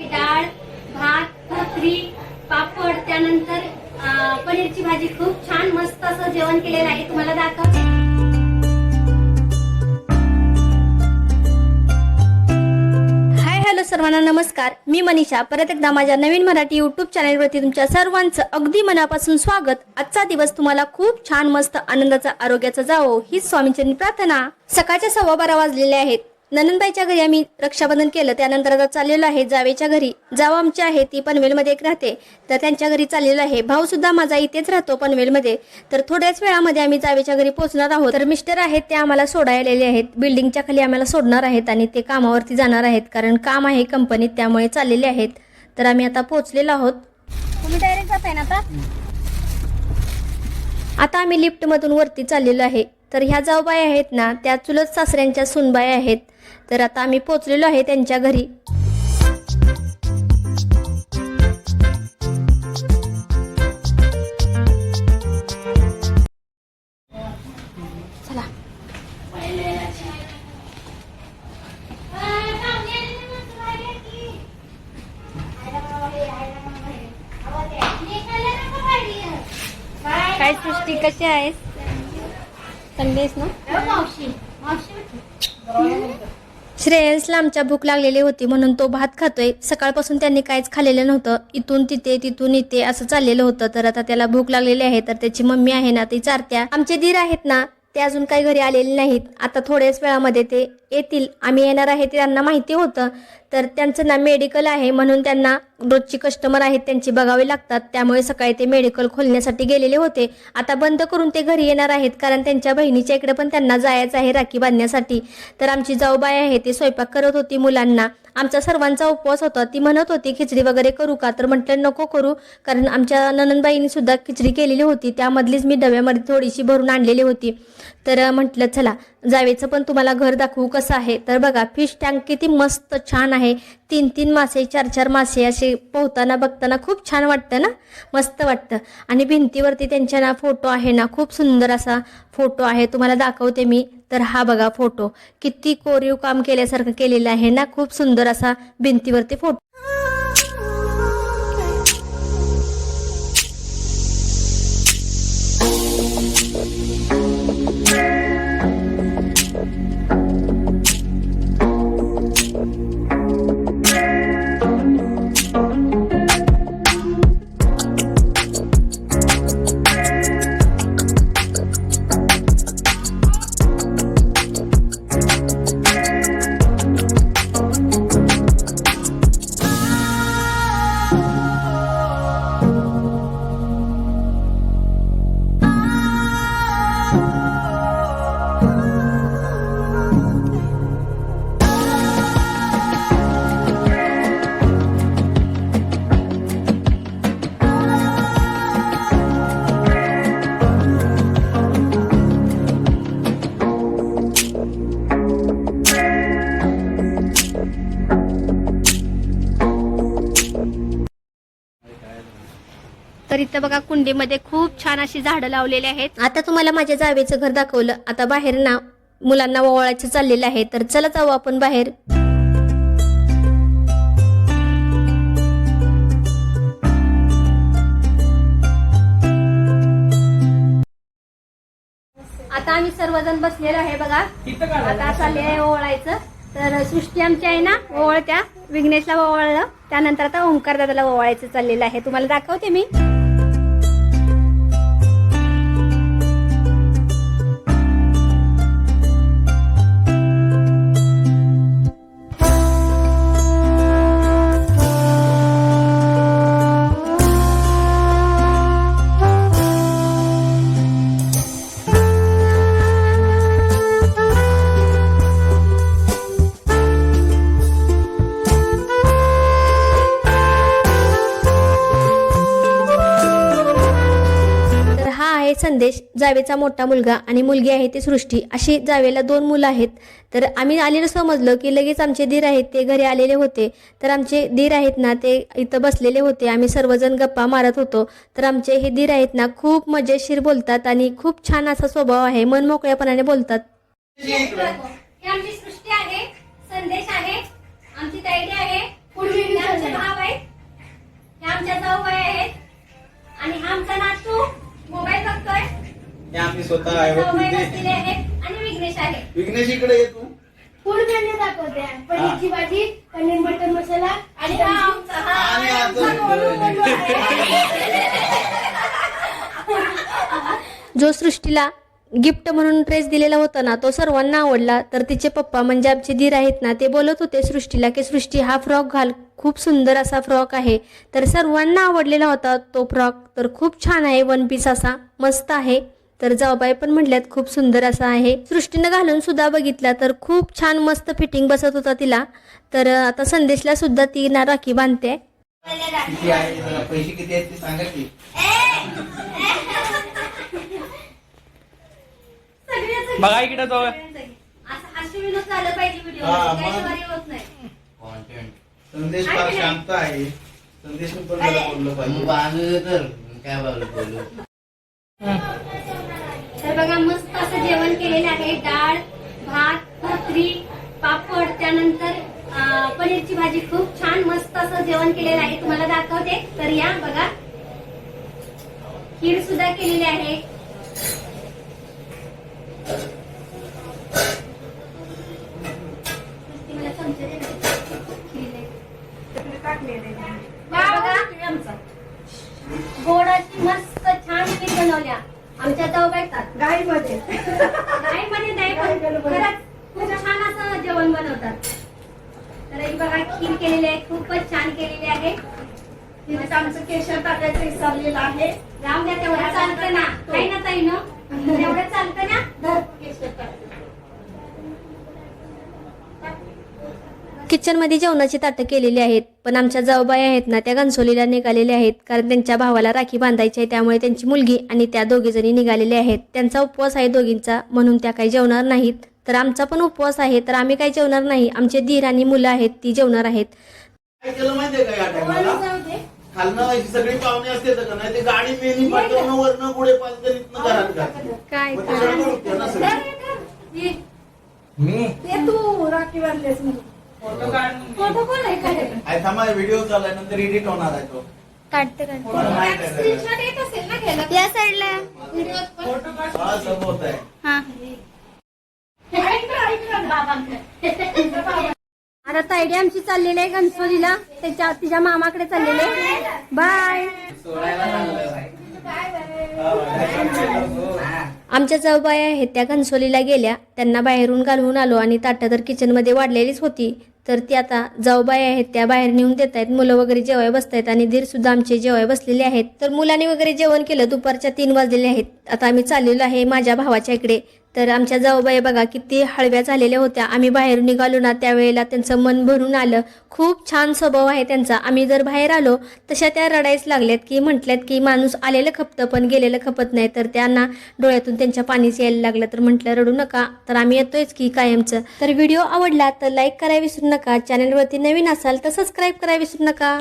डाळ भात भाकरी पापड त्यानंतर पनीरची भाजी खूप छान मस्त असं जेवण केलेलं आहे. तुम्हाला दाखवते हाय हॅलो सर्वांना नमस्कार. मी मनीषा. परत एकदा माझ्या नवीन मराठी युट्यूब चॅनलवरती तुमच्या सर्वांचं अगदी मनापासून स्वागत. आजचा दिवस तुम्हाला खूप छान मस्त आनंदाचा आरोग्याचा जावो हीच स्वामींची प्रार्थना. सकाळच्या सव्वा बारा वाजलेले आहेत. ननंदबाईच्या घरी आम्ही रक्षाबंधन केलं. त्यानंतर आता चाललेलो आहे जावेच्या घरी. जाव आमची आहे ती पनवेलमध्ये एक राहते. तर त्यांच्या घरी चाललेलो आहे. भाऊ सुद्धा माझा इथेच राहतो पनवेलमध्ये. तर थोड्याच वेळामध्ये आम्ही जावेच्या घरी पोहोचणार आहोत. तर मिस्टर आहेत ते आम्हाला सोडायलेले आहेत. बिल्डिंगच्या खाली आम्हाला सोडणार आहेत आणि ते कामावरती जाणार आहेत. कारण काम आहे कंपनीत त्यामुळे चाललेले आहेत. तर आम्ही आता पोहोचलेलो आहोत. तुम्ही डायरेक्ट जाताय ना आता? आता आम्ही लिफ्टमधून वरती चाललेलो आहे. तर ह्या जाऊबाई आहेत ना त्या चुलत सासऱ्यांच्या सुनबाई आहेत. तर आता आम्ही पोचलेलो आहे त्यांच्या घरी. चला. काय सृष्टी कशी आहेस? आहेस ना? श्रेयसला आमच्या भूक लागलेली होती म्हणून तो भात खातोय. सकाळपासून त्यांनी काहीच खाल्लेलं नव्हतं. इथून तिथे तिथून इथे असं चाललेलं होतं. तर आता त्याला भूक लागलेली आहे. तर त्याची मम्मी आहे ना ती चारत्या. आमचे धीर आहेत ना ते अजून काही घरी आलेले नाहीत. आता थोड्याच वेळामध्ये ते येतील आम्ही येणार आहे ते त्यांना माहिती होतं. तर त्यांचं ना मेडिकल आहे म्हणून त्यांना रोजची कस्टमर आहेत त्यांची बघावे लागतात. त्यामुळे सकाळी ते मेडिकल खोलण्यासाठी गेलेले होते. आता बंद करून ते घरी येणार आहेत कारण त्यांच्या बहिणीच्या इकडे पण त्यांना जायचं आहे राखी बांधण्यासाठी. तर आमची जाऊबाई आहे ती स्वयंपाक करत होती मुलांना. आमचा सर्वांचा उपवास होता. ती म्हणत होती खिचडी वगैरे करू का? तर म्हटलं नको करू. कारण आमच्या ननंदबाईंनी सुद्धा खिचडी केलेली होती. त्यामधलीच मी डब्यामध्ये थोडीशी भरून आणलेली होती. तर म्हटलं चला जावेचं पण तुम्हाला घर दाखवू कसं आहे? तर बघा फिश टँक किती मस्त छान आहे. तीन तीन मासे चार चार मासे असे पोहताना बघताना खूप छान वाटतं ना? मस्त वाटतं. आणि भिंतीवरती त्यांच्या ना फोटो आहे ना खूप सुंदर असा फोटो आहे. तुम्हाला दाखवते मी. तर हा बघा फोटो. किती कोरीव काम केल्यासारखं केलेलं आहे ना? खूप सुंदर असा भिंतीवरती फोटो. तर इथं बघा कुंडीमध्ये खूप छान अशी झाडं लावलेली आहेत. आता तुम्हाला माझ्या जावेचं घर दाखवलं. आता बाहेर ना मुलांना ओवाळायचं चाललेलं आहे. तर चला जाऊ आपण बाहेर. आता आम्ही सर्वजण बसलेलो आहे बघा. आता चालले आहे. ओवाळायचं. तर सृष्टी आमची आहे ना ओवाळत्या. विघ्नेशला ओवाळलं. त्यानंतर आता ओंकार दादाला ओवाळायचं चाललेलं आहे. तुम्हाला दाखवते मी. आहे संदेश जावेचा मोठा मुलगा आणि मुलगी आहे ती सृष्टी. अशी जावेला दोन मुलं आहेत. तर आम्ही आलेलं समजलं की लगेच आमचे धीर आहेत ते घरी आलेले होते. तर आमचे धीर आहेत ना ते इथं बसलेले होते. आम्ही सर्वजण गप्पा मारत होतो. तर आमचे हे धीर आहेत ना खूप मजेशीर बोलतात आणि खूप छान असा स्वभाव आहे मन मोकळ्यापणाने बोलतात. आमच्या जाऊ आणि आमचा नातू होती बसलेले आहेत आणि विघ्नेश आहे. विघ्नेश इकडे ये तू. फूड मेन्यू दाखवते. पनीरची भाजी पनीर मटन मसाला आणि हा आमचा हा आणि आमचा आता- गोलू गोलू आहे. जो सृष्टीला गिफ्ट म्हणून ड्रेस दिलेला होता ना तो सर्वांना आवडला. तर तिचे पप्पा म्हणजे आमचे धीर आहेत ना ते बोलत होते सृष्टीला की सृष्टी हा फ्रॉक घाल. खूप सुंदर असा फ्रॉक आहे. तर सर्वांना आवडलेला होता तो फ्रॉक. तर खूप छान आहे वन पीस असा. मस्त आहे. तर जाऊबाई पण म्हटल्यात खूप सुंदर असा आहे. सृष्टीनं घालून सुद्धा बघितला तर खूप छान मस्त फिटिंग बसत होता तिला. तर आता संदेशला सुद्धा ती ना राखी बांधते. किती आहे? जरा पैसे किती आहेत ते सांगा की. सगळ्याचं बघा इकडे जाऊ. असं हास्यविनोद झालं पाहिजे व्हिडिओ हा, मग. त्याशिवाय होत नाही. संदेश फार शांत आहे. संदेश पण बोललं पाहिजे? काय बोलू? असं जेवण केलेलं आहे. डाळ भात भाकरी पापड त्यानंतर पनीरची भाजी. खूप छान मस्त असं जेवण केलेलं आहे. तुम्हाला दाखवते. तर या बघा. खीर सुद्धा केलेली आहे ती मला चमचे दे ना. खीर आहे. बघा, गोडाची मस्त छान खीर बनवल्या आमच्या जाऊ भेटतात गाईमध्ये नाही म्हणजे नाही पण खरंच खूप छान असं जेवण बनवतात तर ही खीर केलेली आहे खूपच छान केलेली आहे. तिथे आमचं केशर टाकायचं विसरलेलं आहे. राम द्या तेवढं. चालतं ना. काही ना ताई ना तेवढं चालतं ना? धर. केशर किचनमध्ये जेवणाची ताटं केलेली आहेत पण आमच्या जाऊबाई आहेत ना त्या घनसोलीला निघालेल्या आहेत कारण त्यांच्या भावाला राखी बांधायची आहे त्यामुळे त्यांची मुलगी आणि त्या दोघी जणी निघालेले आहेत. त्यांचा उपवास आहे दोघींचा म्हणून त्या काही जेवणार नाहीत. तर आमचा पण उपवास आहे तर आम्ही काही जेवणार नाही. आमचे धीर आणि मुलं आहेत ती जेवणार आहेत. काय सगळी पाहुणे असते ते गाडी पाठवणं वरनं पुढे. काय. मी? ते तू राखी बांधलेस म्हणून. फोटो कोण आहे काढायला? आई थांबा व्हिडिओ चाललाय नंतर एडिट होणार आहे तो. काढते काढते. मला माहीत आहे सगळं. स्क्रीनशॉट येत असेल ना घ्यायला. या साईडला व्हिडिओत पण हा सब होत आहे हा ऐक ना, ऐक ना, बाबांकडे. आता तायडी आमची चाललेली आहे घनसोलीला त्याच्या तिच्या मामाकडे चाललेले बाय आमच्या जाऊबाई आहेत त्या घनसोलीला गेल्या. त्यांना बाहेरून घालवून आलो आणि ताटं तर किचनमध्ये वाढलेलीच होती. तर ती आता जाऊबाई आहेत त्या बाहेर नेऊन देत आहेत. मुलं वगैरे जेवाय बसतायत आणि धीर सुद्धा आमचे जेवाय बसलेले आहेत. तर मुलांनी वगैरे जेवण केलं. दुपारच्या तीन वाजलेले आहेत. आता आम्ही चाललेलो आहे माझ्या भावाच्या इकडे. तर आमच्या जाऊबाई बघा किती हळव्या झालेल्या होत्या. आम्ही बाहेर निघालो ना त्यावेळेला त्यांचं मन भरून आलं. खूप छान स्वभाव आहे त्यांचा. आम्ही जर बाहेर आलो तशा त्या रडायच लागल्यात की म्हटल्यात की माणूस आलेलं खपतं पण गेलेलं खपत नाही. तर त्यांना डोळ्यातून त्यांच्या पाणीच यायला लागलं. तर म्हटलं रडू नका. तर आम्ही येतोयच की कायमचं. तर व्हिडिओ आवडला तर लाईक करायला विसरू नका. चॅनलवरती नवीन असाल तर सबस्क्राईब करायला विसरू नका.